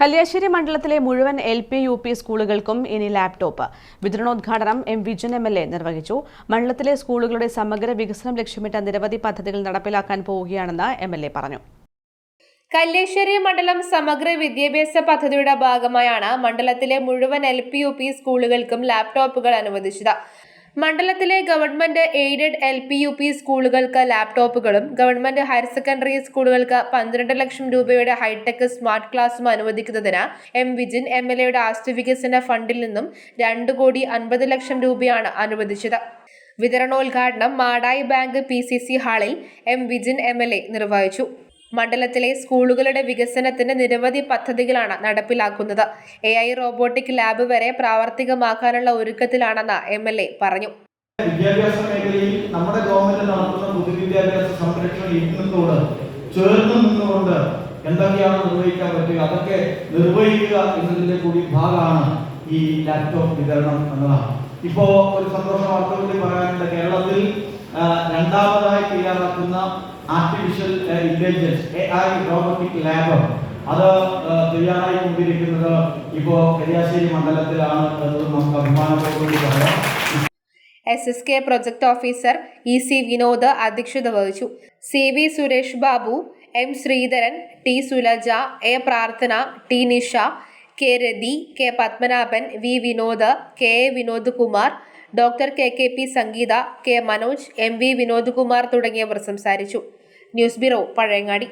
കല്യാശ്ശേരി മണ്ഡലത്തിലെ മുഴുവൻ L P U P സ്കൂളുകൾക്കും ഇനി ലാപ്ടോപ്പ്. വിതരണോദ്ഘാടനം M Vijayan M L A നിർവഹിച്ചു. മണ്ഡലത്തിലെ സ്കൂളുകളുടെ സമഗ്ര വികസനം ലക്ഷ്യമിട്ട നിരവധി പദ്ധതികൾ നടപ്പിലാക്കാൻ പോവുകയാണെന്ന് എം എൽ എ പറഞ്ഞു. കല്ലേശ്വരി മണ്ഡലം സമഗ്ര വിദ്യാഭ്യാസ പദ്ധതിയുടെ ഭാഗമായാണ് മണ്ഡലത്തിലെ മുഴുവൻ എൽ പി യു പി സ്കൂളുകൾക്കും ലാപ്ടോപ്പുകൾ അനുവദിച്ചത്. മണ്ഡലത്തിലെ government aided L P U P സ്കൂളുകൾക്ക് ലാപ്ടോപ്പുകളും ഗവൺമെന്റ് ഹയർ സെക്കൻഡറി സ്കൂളുകൾക്ക് പന്ത്രണ്ട് ലക്ഷം രൂപയുടെ ഹൈടെക് സ്മാർട്ട് ക്ലാസും അനുവദിക്കുന്നതിന് എം വിജിൻ എം എൽ എയുടെ ആസ്തി വികസന ഫണ്ടിൽ നിന്നും രണ്ട് കോടി അൻപത് ലക്ഷം രൂപയാണ് അനുവദിച്ചത്. വിതരണോദ്ഘാടനം Madayi bank P C C ഹാളിൽ M Vijin M L A നിർവഹിച്ചു. മണ്ഡലത്തിലെ സ്കൂളുകളുടെ വികസനത്തിന് നിരവധി പദ്ധതികളാണ് നടപ്പിലാക്കുന്നത്. എ ഐ റോബോട്ടിക് ലാബ് വരെ പ്രാവർത്തികമാക്കാനുള്ള ഒരുക്കത്തിലാണെന്ന് എം എൽ എ പറഞ്ഞു. വിദ്യാഭ്യാസ മേഖലയിൽ നമ്മുടെ ഗവൺമെന്റ് നടത്തുന്ന പൊതുവിദ്യാഭ്യാസ സംരക്ഷണ യജ്ഞത്തോട് ചേർന്ന് നിന്നുകൊണ്ട് എന്തൊക്കെയാണ് നിർവഹിക്കാൻ പറ്റുക അതൊക്കെ നിർവഹിക്കുക എന്നതിന്റെ കൂടി ഭാഗമാണ് ഈ ലാപ്ടോപ്പ് വിതരണം എന്നതാണ്. ഇപ്പോ ഒരു സന്തോഷ വാർത്ത കൂടി പറയാനുണ്ട് കേരളത്തിൽ രണ്ടാമതായി തയ്യാറാക്കുന്ന artificial intelligence A I robotic lab അത് ആ, തയ്യാറായി കൊണ്ടിരിക്കുന്നത് ഇപ്പോ കരിയാശ്ശേരി മണ്ഡലത്തിലാണ് എന്നത് നമുക്ക് അഭിമാനത്തോടുകൂടി പറയാം. S S K project officer E C Vinod അധ്യക്ഷത വഹിച്ചു. C V Suresh Babu M Sreedharan T Sulaja A Prarthana T Nisha K Rathi K Padmanabhan V Vinod K A Vinod Kumar doctor K K P Sangeetha K Manoj M V Vinod Kumar തുടങ്ങിയവർ സംസാരിച്ചു. News bureau Pazhayangadi.